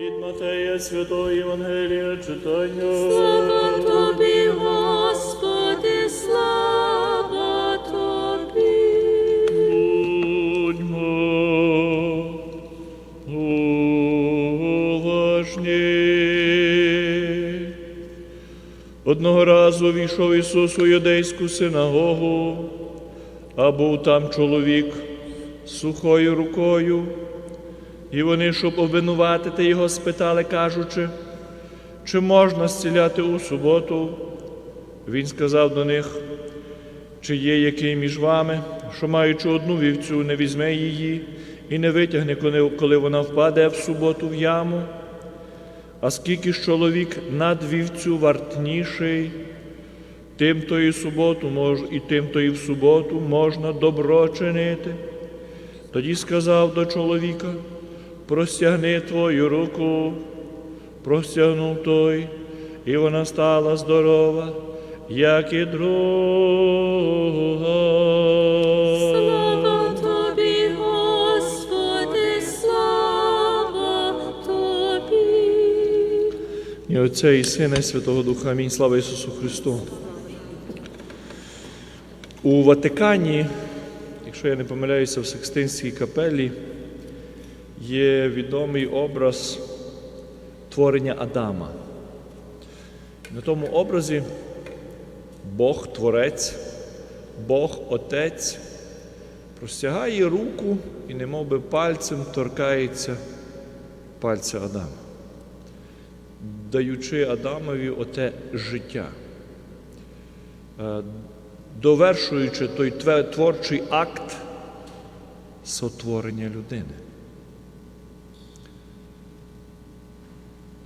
Від Матея Святого Євангелія читання. Слава тобі, Господи, слава тобі. Будьмо уважні. Одного разу війшов Ісус у юдейську синагогу, а був там чоловік з сухою рукою. І вони, щоб обвинуватити його, спитали, кажучи, чи можна зціляти у суботу. Він сказав до них, чи є який між вами, що маючи одну вівцю, не візьме її і не витягне, коли- вона впаде в суботу в яму. А скільки ж чоловік над вівцю вартніший, тим то і суботу мож, і тим то і в суботу можна добро чинити. Тоді сказав до чоловіка, простягни твою руку, простягнув той, і вона стала здорова, як і друга. Слава тобі, Господи, слава тобі. І Отця і Сина, і Святого Духа. Амінь. Слава Ісусу Христу. У Ватикані, якщо я не помиляюся, в Секстинській капелі є відомий образ творення Адама. На тому образі Бог Творець, Бог Отець простягає руку і немов би пальцем торкається пальця Адама даючи Адамові оте життя, Е, довершуючи той творчий акт сотворення людини.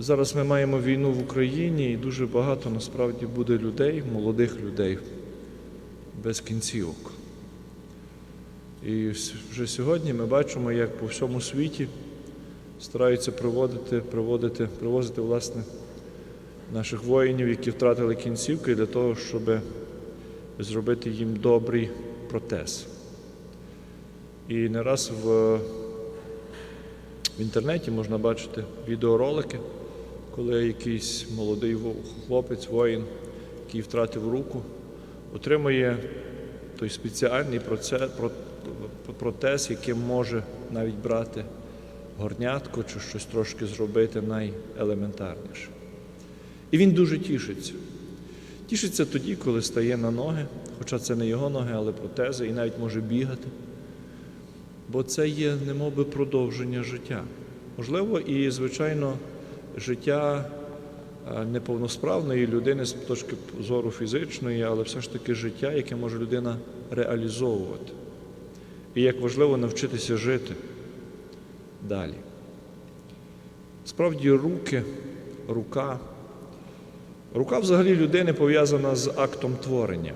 Зараз ми маємо війну в Україні і дуже багато насправді буде людей, молодих людей без кінцівок. І вже сьогодні ми бачимо, як по всьому світі стараються проводити, проводити, привозити власне наших воїнів, які втратили кінцівки, для того, щоб зробити їм добрий протез. І не раз в, в інтернеті можна бачити відеоролики, коли якийсь молодий хлопець, воїн, який втратив руку, отримує той спеціальний протез, яким може навіть брати горнятко чи щось трошки зробити найелементарніше. І він дуже тішиться. Тішиться тоді, коли стає на ноги, хоча це не його ноги, але протези, і навіть може бігати. Бо це є немовби продовження життя. Можливо, і, звичайно, життя е, неповносправної людини з точки зору фізичної, але все ж таки життя, яке може людина реалізовувати. І як важливо навчитися жити далі. Справді, руки, рука. Рука взагалі людини пов'язана з актом творення.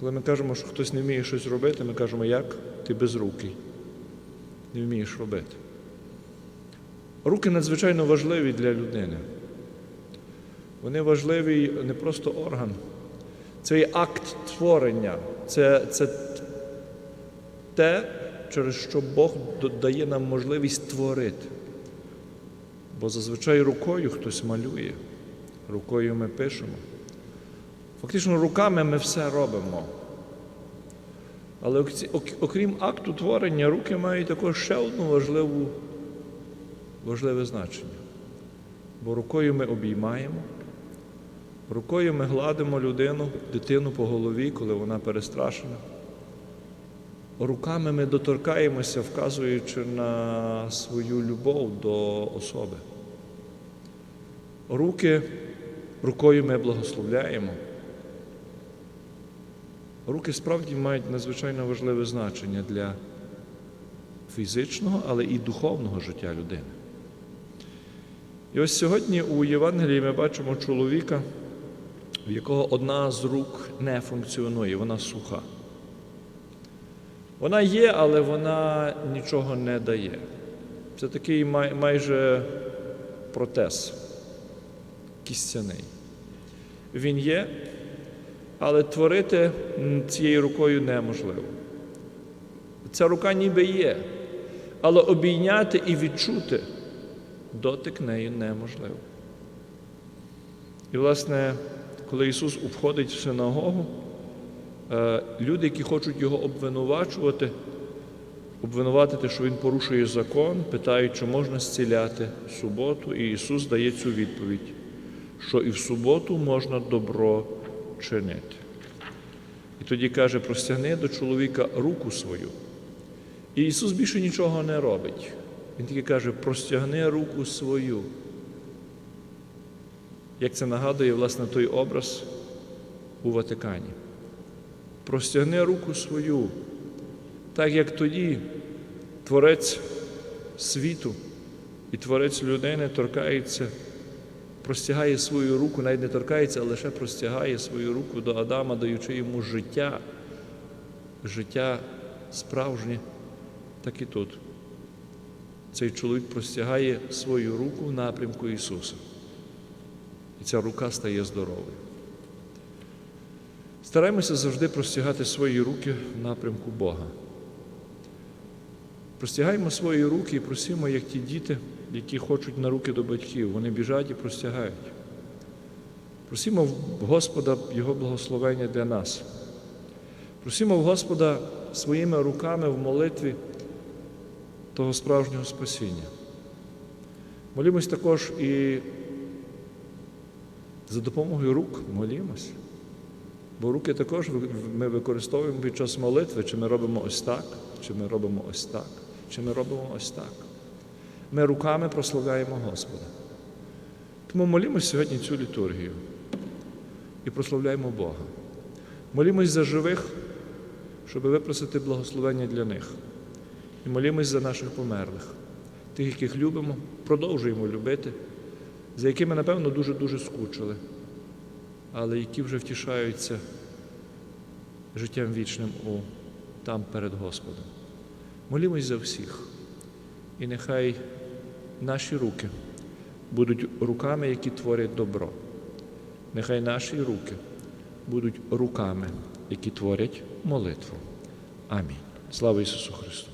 Коли ми кажемо, що хтось не вміє щось робити, ми кажемо, як ти безрукий, не вмієш робити. Руки надзвичайно важливі для людини. Вони важливий не просто орган, це є акт творення, це, це те, через що Бог дає нам можливість творити. Бо зазвичай рукою хтось малює, рукою ми пишемо. Фактично, руками ми все робимо. Але окрім акту творення, руки мають також ще одну важливу, важливе значення. Бо рукою ми обіймаємо, рукою ми гладимо людину, дитину по голові, коли вона перестрашена. Руками ми доторкаємося, вказуючи на свою любов до особи. Руки, рукою ми благословляємо. Руки справді мають надзвичайно важливе значення для фізичного, але і духовного життя людини. І ось сьогодні у Євангелії ми бачимо чоловіка, в якого одна з рук не функціонує, вона суха. Вона є, але вона нічого не дає. Це такий май- майже протез кістяний. Він є, але творити цією рукою неможливо. Ця рука ніби є, але обійняти і відчути дотик нею неможливо. І, власне, коли Ісус входить в синагогу, е, люди, які хочуть його обвинувачувати, обвинуватити, що він порушує закон, питають, чи можна зціляти суботу, і Ісус дає цю відповідь, що і в суботу можна добро чинити. І тоді каже, простягни до чоловіка руку свою. І Ісус більше нічого не робить. Він тільки каже, простягни руку свою. Як це нагадує, власне, той образ у Ватикані. Простягни руку свою, так як тоді Творець світу і Творець людини торкається, простягає свою руку, навіть не торкається, а лише простягає свою руку до Адама, даючи йому життя, життя справжнє, так і тут. Цей чоловік простягає свою руку в напрямку Ісуса. І ця рука стає здоровою. Стараємося завжди простягати свої руки в напрямку Бога. Простягаємо свої руки і просимо, як ті діти, які хочуть на руки до батьків. Вони біжать і простягають. Просимо в Господа Його благословення для нас. Просимо в Господа своїми руками в молитві того справжнього спасіння. Молімось також і за допомогою рук молімось. Бо руки також ми використовуємо під час молитви, чи ми робимо ось так, чи ми робимо ось так, чи ми робимо ось так. Ми руками прославляємо Господа. Тому молімось сьогодні цю літургію і прославляємо Бога. Молімось за живих, щоб випросити благословення для них. І молімось за наших померлих, тих, яких любимо, продовжуємо любити, за якими, напевно, дуже-дуже скучили, але які вже втішаються життям вічним у, там перед Господом. Молімось за всіх. І нехай наші руки будуть руками, які творять добро. Нехай наші руки будуть руками, які творять молитву. Амінь. Слава Ісусу Христу!